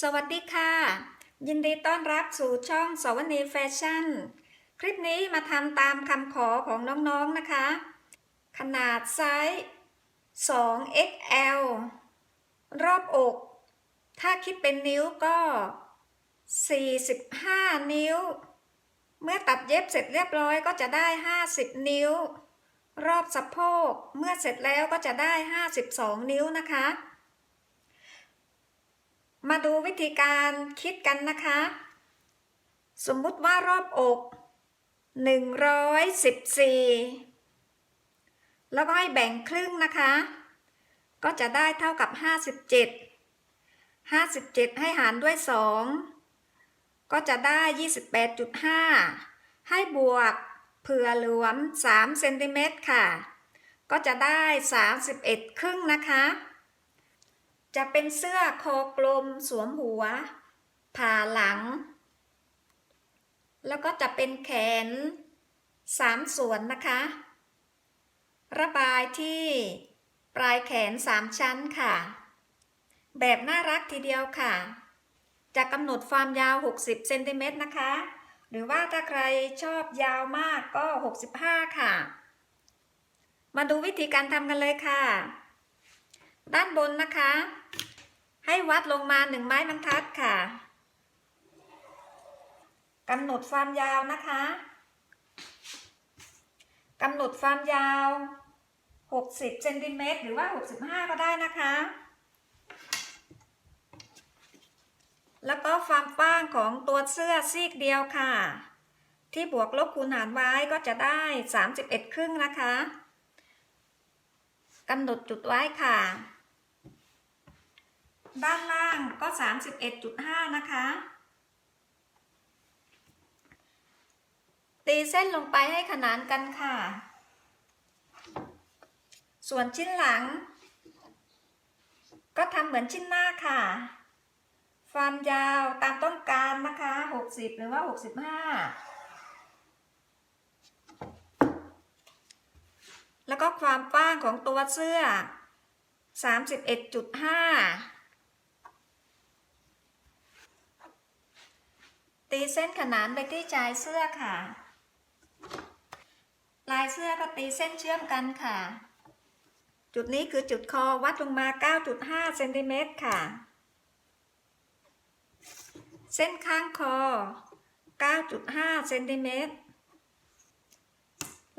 สวัสดีค่ะ ยินดีต้อนรับสู่ช่องสวนีแฟชั่น คลิปนี้มาทำตามคำขอของน้องๆนะคะ ขนาดไซส์ 2XL รอบอก ถ้าคิดเป็นนิ้วก็ 45 นิ้ว เมื่อตัดเย็บเสร็จเรียบร้อยก็จะได้ 50 นิ้ว รอบสะโพก เมื่อเสร็จแล้วก็จะได้ 52 นิ้วนะคะ มาดูวิธีการคิดกันนะคะ สมมุติว่ารอบอก 114 แล้วก็ให้แบ่งครึ่งนะคะ ก็จะได้เท่ากับ 57 57 ให้หารด้วย 2 ก็จะได้ 28.5 ให้บวกเผื่อหลวม 3 เซนติเมตรค่ะ ก็จะได้ 31 ครึ่งนะคะ จะเป็นเสื้อคอกลมสวมหัว ผ่าหลัง แล้วก็จะเป็นแขนสามส่วนนะคะ ระบายที่ปลายแขนสามชั้นค่ะ แบบน่ารักทีเดียวค่ะ จะกำหนดความยาว 60เซนติเมตรนะคะ หรือว่าถ้าใครชอบยาวมากก็ 65 ค่ะ มาดูวิธีการทำกันเลยค่ะ ด้านบนนะคะ ให้วัดลงมาหนึ่งไม้บรรทัดค่ะกำหนดความยาวนะคะกำหนดความยาว 60เซนติเมตรหรือว่า 65 ก็ได้นะคะ แล้วก็ความกว้างของตัวเสื้อซีกเดียวค่ะ ที่บวกลบคูณหารไว้ก็จะได้ 31 ครึ่งนะคะกำหนดจุดไว้ค่ะ ด้านล่างก็ 31.5 นะคะ ตีเส้นลงไปให้ขนานกันค่ะ ส่วนชิ้นหลัง ก็ทำเหมือนชิ้นหน้าค่ะ ความยาวตามต้องการนะคะ 60 หรือว่า 65แล้วก็ความกว้างของตัวเสื้อ 31.5 ตีเส้นขนานไปที่ชายเสื้อค่ะ ลายเสื้อก็ตีเส้นเชื่อมกันค่ะ จุดนี้คือจุดคอวัดลงมา 9.5เซนติเมตรค่ะ เส้นข้างคอ 9.5เซนติเมตร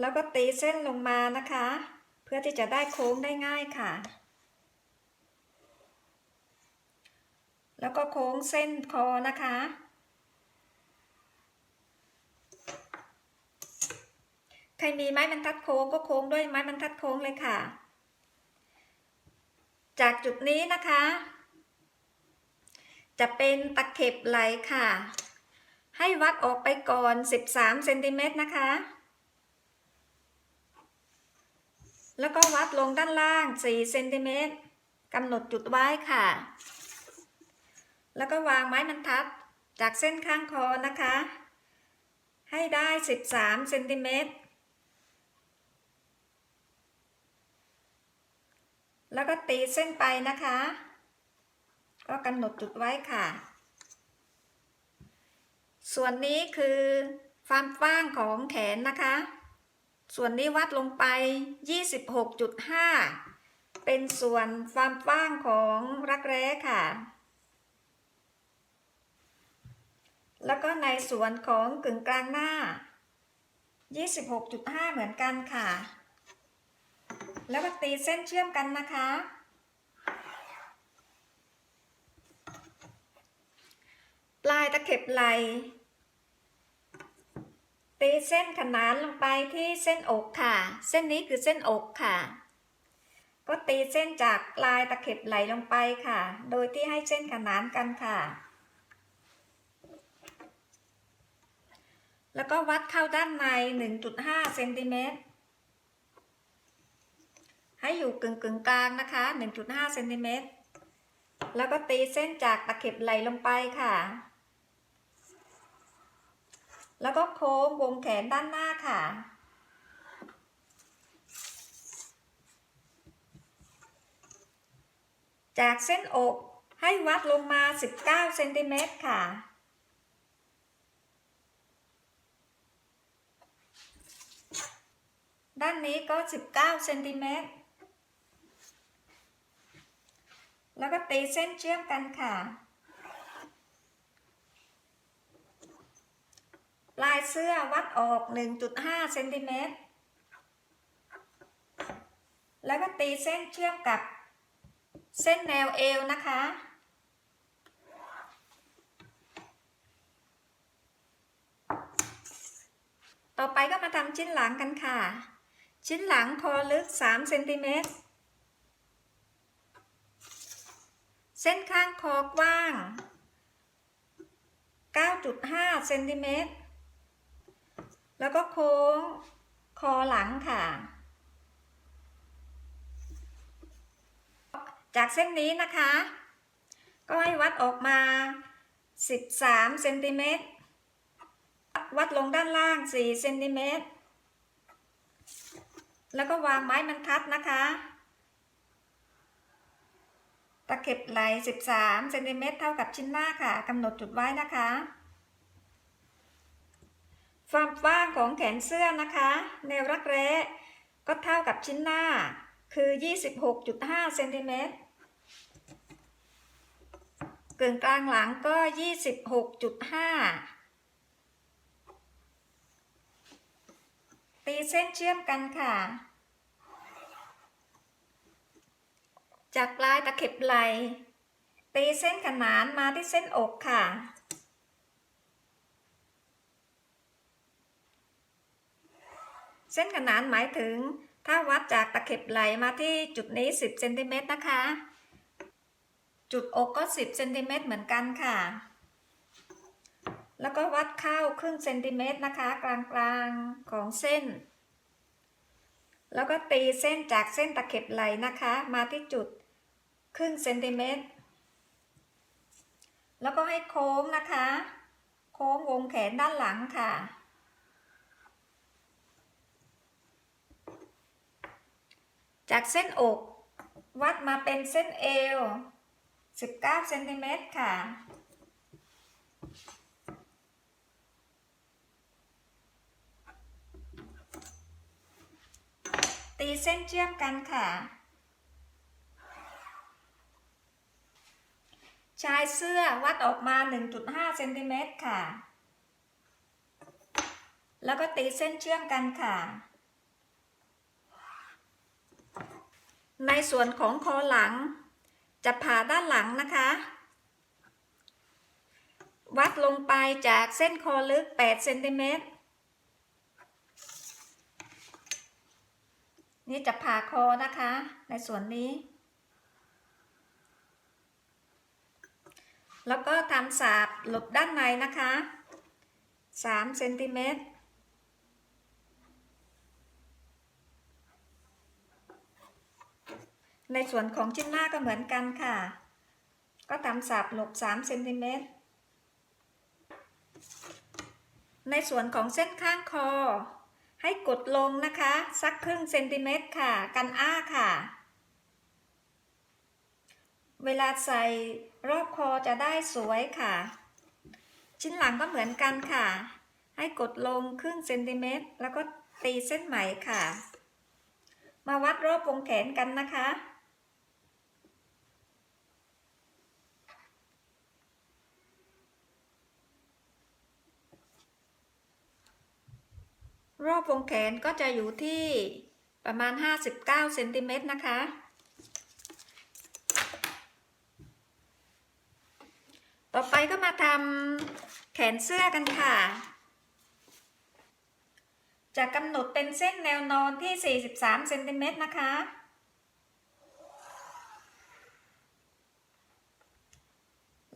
แล้วก็ตีเส้นลงมานะคะ เพื่อที่จะได้โค้งได้ง่ายค่ะ แล้วก็โค้งเส้นคอนะคะ ใค รมีไม้บรรทัดโค้งก็โค้งด้วยไม้บรรทัดโค้งเลยค่ะ จากจุดนี้นะคะ จะเป็นตะเข็บไหลค่ะ ให้วัดออกไปก่อน 13เซนติเมตรนะคะ แล้วก็วัดลงด้านล่าง 4 เซนติเมตรกำหนดจุดไว้ค่ะ แล้วก็วางไม้บรรทัดจากเส้นข้างคอนะคะ ให้ได้ 13เซนติเมตร แล้วก็ตีเส้นไปนะคะ ก็กำหนดจุดไว้ค่ะ ส่วนนี้คือความกว้างของแขนนะคะ ส่วนนี้วัดลงไป 26.5 เป็นส่วนความกว้างของรักแร้ค่ะ แล้วก็ในส่วนของกึ่งกลางหน้า 26.5 เหมือนกันค่ะ แล้วก็ตีเส้นเชื่อมกันนะคะ ปลายตะเข็บไหลตีเส้นขนานลงไปที่เส้นอกค่ะ เส้นนี้คือเส้นอกค่ะ ก็ตีเส้นจากปลายตะเข็บไหลลงไปค่ะ โดยที่ให้เส้นขนานกันค่ะ แล้วก็วัดเข้าด้านใน 1.5เซนติเมตร ให้อยู่กึ่งกึ่งกลางนะคะ 1.5เซนติเมตรแล้วก็ตีเส้นจากตะเข็บไหลลงไปค่ะ แล้วก็โค้งวงแขนด้านหน้าค่ะ จากเส้นอกให้วัดลงมา 19เซนติเมตรค่ะด้านนี้ก็ 19เซนติเมตร แล้วก็ตีเส้นเชื่อมกันค่ะ ลายเสื้อวัดออก 1.5เซนติเมตร แล้วก็ตีเส้นเชื่อมกับเส้นแนวเอวนะคะ ต่อไปก็มาทำชิ้นหลังกันค่ะ ชิ้นหลังคอลึก3เซนติเมตร เส้นข้างคอกว้าง 9.5 เซนติเมตร แล้วก็โค้งคอหลังค่ะ จากเส้นนี้นะคะ ก็ให้วัดออกมา 13 เซนติเมตร วัดลงด้านล่าง 4 เซนติเมตร แล้วก็วางไม้บรรทัดนะคะ ตะเข็บไหล 13เซนติเมตรเท่ากับชิ้นหน้าค่ะกำหนดจุดไว้นะคะ ความกว้างของแขนเสื้อนะคะ แนวรักแร้ก็เท่ากับชิ้นหน้า คือ 26.5เซนติเมตรกึ่งกลางหลังก็ 26.5 ตีเส้นเชื่อมกันค่ะ จากปลายตะเข็บไหล ตีเส้นขนานมาที่เส้นอกค่ะ เส้นขนานหมายถึง ถ้าวัดจากตะเข็บไหลมาที่จุดนี้ 10เซนติเมตรนะคะ จุดอกก็ 10เซนติเมตรเหมือนกันค่ะ แล้วก็วัดเข้าครึ่งเซนติเมตรนะคะ กลางกลางๆของเส้น แล้วก็ตีเส้นจากเส้นตะเข็บไหลนะคะ มาที่จุดครึ่งเซนติเมตร แล้วก็ให้โค้งนะคะ โค้งวงแขนด้านหลังค่ะ จากเส้นอก วัดมาเป็นเส้นเอว 19เซนติเมตรค่ะ ตีเส้นเชื่อมกันค่ะ ชายเสื้อวัดออกมา 1.5เซนติเมตรค่ะ แล้วก็ตีเส้นเชื่อมกันค่ะ ในส่วนของคอหลัง จะผ่าด้านหลังนะคะ วัดลงไปจากเส้นคอลึก8เซนติเมตร นี่จะผ่าคอนะคะ ในส่วนนี้ แล้วก็ทำสาบหลบด้านในนะคะ3เซนติเมตรในส่วนของชิ้นหน้าก็เหมือนกันค่ะ ก็ทำสาบหลบ3เซนติเมตรในส่วนของเส้นข้างคอ ให้กดลงนะคะ สักครึ่งเซนติเมตรค่ะ กันอ้าค่ะ เวลาใส่รอบคอจะได้สวยค่ะ ชิ้นหลังก็เหมือนกันค่ะ ให้กดลงครึ่งเซนติเมตรแล้วก็ตีเส้นไหมค่ะ มาวัดรอบวงแขนกันนะคะ รอบวงแขนก็จะอยู่ที่ประมาณ 59เซนติเมตรนะคะ ต่อไปก็มาทำแขนเสื้อกันค่ะ จะกำหนดเป็นเส้นแนวนอนที่ 43เซนติเมตรนะคะ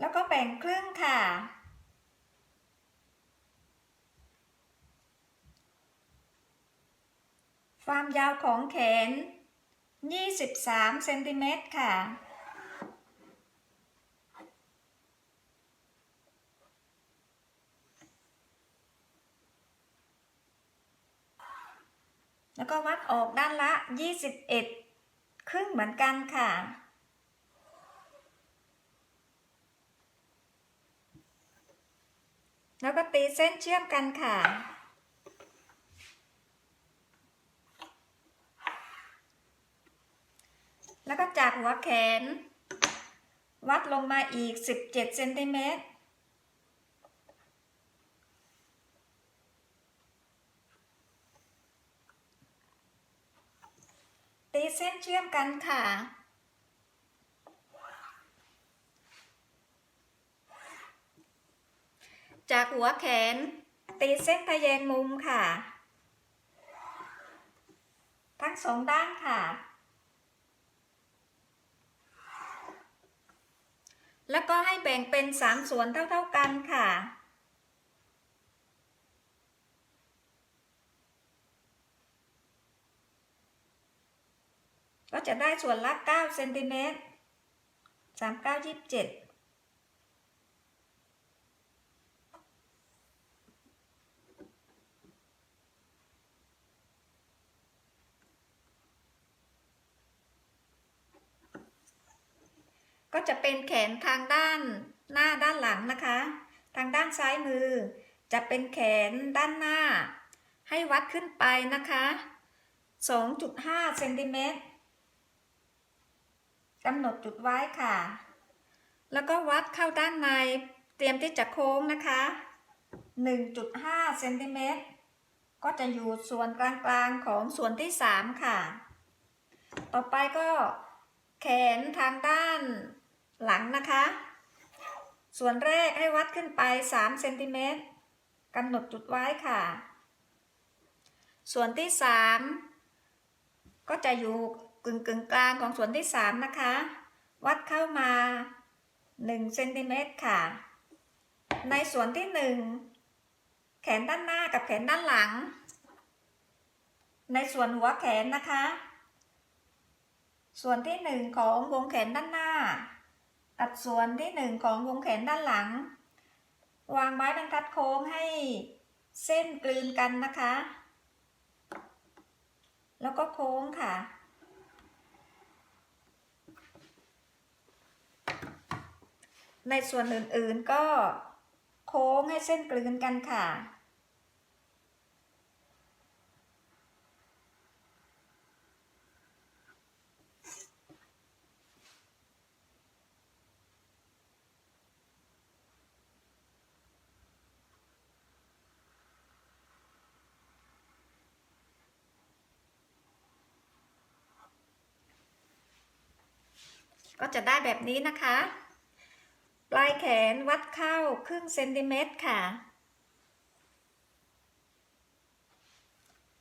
แล้วก็แบ่งครึ่งค่ะ ความยาวของแขน 23 เซนติเมตรค่ะ แล้วก็วัดออกด้านละ 21 ครึ่งเหมือนกันค่ะแล้วก็ตีเส้นเชื่อมกันค่ะ แล้วก็จากหัวแขน วัดลงมาอีก 17เซนติเมตรตีเส้นเชื่อมกันค่ะ จากหัวแขน ตีเส้นทะแยงมุมค่ะ ทั้งสองด้านค่ะ แล้วก็ให้แบ่งเป็นสามส่วนเท่า ๆกันค่ะ ก็จะได้ส่วนละ9เซนติเมตร3 9 27 จะเป็นแขนทางด้านหน้าด้านหลังนะคะ ทางด้านซ้ายมือ จะเป็นแขนด้านหน้า ให้วัดขึ้นไปนะคะ2.5เซนติเมตรกำหนดจุดไว้ค่ะ แล้วก็วัดเข้าด้านในเตรียมที่จะโค้งนะคะ 1.5เซนติเมตรก็จะอยู่ส่วนกลางๆของส่วนที่ 3 ค่ะ ต่อไปก็แขนทางด้าน หลังนะคะ ส่วนแรกให้วัดขึ้นไป3เซนติเมตรกำหนดจุดไว้ค่ะ ส่วนที่ 3 ก็จะอยู่กึ่งกึ่งกลางของส่วนที่ 3 นะคะ วัดเข้ามา1เซนติเมตรค่ะ ในส่วนที่ 1 แขนด้านหน้ากับแขนด้านหลัง ในส่วนหัวแขนนะคะ ส่วนที่ 1 ของวงแขนด้านหน้า กับส่วนที่1ของวงแขนด้านหลัง วางไม้บรรทัดโค้งให้เส้นกลืนกันนะคะ แล้วก็โค้งค่ะ ในส่วนอื่นๆก็โค้งให้เส้นกลืนกันค่ะ ก็จะได้แบบนี้นะคะ ปลายแขนวัดเข้าครึ่งเซนติเมตรค่ะ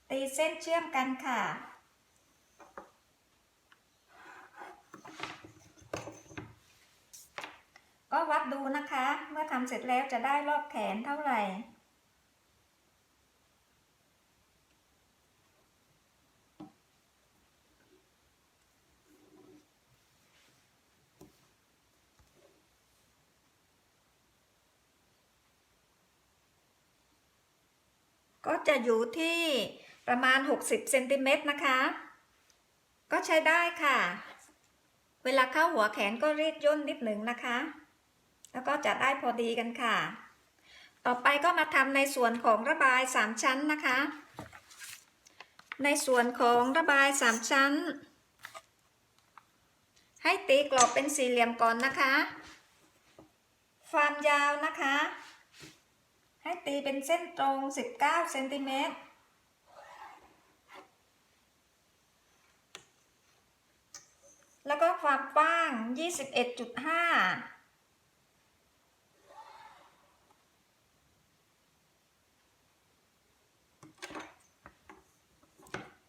ตีเส้นเชื่อมกันค่ะ ก็วัดดูนะคะ เมื่อทำเสร็จแล้วจะได้รอบแขนเท่าไหร่ ก็ จะอยู่ที่ประมาณ 60เซนติเมตรนะคะ ก็ใช้ได้ค่ะ เวลาเข้าหัวแขนก็รีดย่นนิดหนึ่งนะคะ แล้วก็จะได้พอดีกันค่ะ ต่อไปก็มาทำในส่วนของระบาย 3 ชั้นนะคะ ในส่วนของระบาย 3 ชั้น ให้ตีกรอบเป็นสี่เหลี่ยมก่อนนะคะ ความยาวนะคะ ให้ตีเป็นเส้นตรง 19เซนติเมตรแล้วก็ความกว้าง 21.5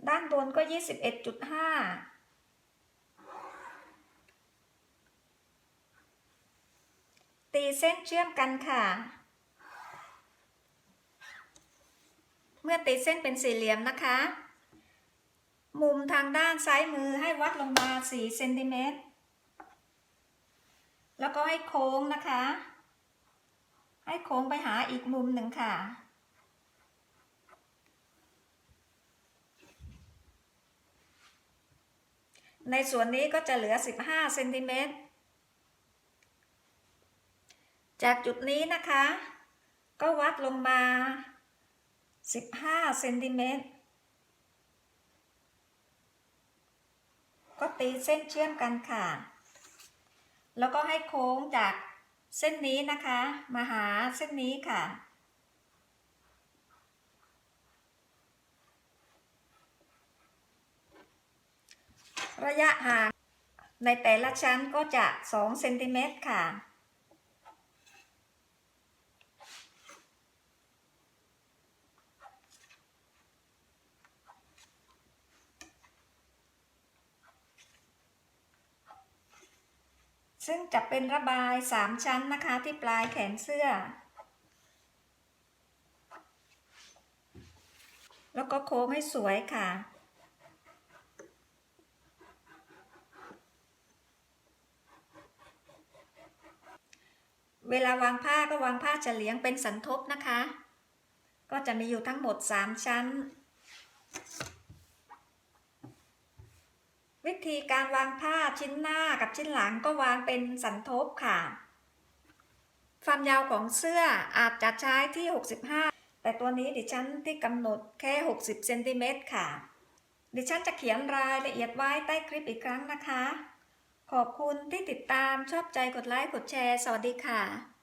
ด้านบนก็ 21.5 ตีเส้นเชื่อมกันค่ะ มื่อตีเส้นเป็นสี่เหลี่ยมนะคะ มุมทางด้านซ้ายมือให้วัดลงมา4เซนติเมตร แล้วก็ให้โค้งนะคะ ให้โค้งไปหาอีกมุมหนึ่งค่ะ ในส่วนนี้ก็จะเหลือ 15เซนติเมตร จากจุดนี้นะคะ ก็วัดลงมา 15เซนติเมตร ก็ตีเส้นเชื่อมกันค่ะ แล้วก็ให้โค้งจากเส้นนี้นะคะ มาหาเส้นนี้ค่ะ ระยะห่างในแต่ละชั้นก็จะ2เซนติเมตรค่ะ ซึ่งจะเป็นระบาย 3 ชั้นนะคะที่ปลายแขนเสื้อ แล้วก็โค้งให้สวยค่ะเวลาวางผ้าก็วางผ้าเฉลียงเป็นสันทบนะคะ ก็จะมีอยู่ทั้งหมด 3 ชั้น วิธีการวางผ้าชิ้นหน้ากับชิ้นหลังก็วางเป็นสันทบค่ะ ความยาวของเสื้ออาจจะใช้ที่ 65 แต่ตัวนี้ดิฉันที่กำหนดแค่ 60เซนติเมตรค่ะ ดิฉันจะเขียนรายละเอียดไว้ใต้คลิปอีกครั้งนะคะ ขอบคุณที่ติดตามชอบใจกดไลค์กดแชร์ สวัสดีค่ะ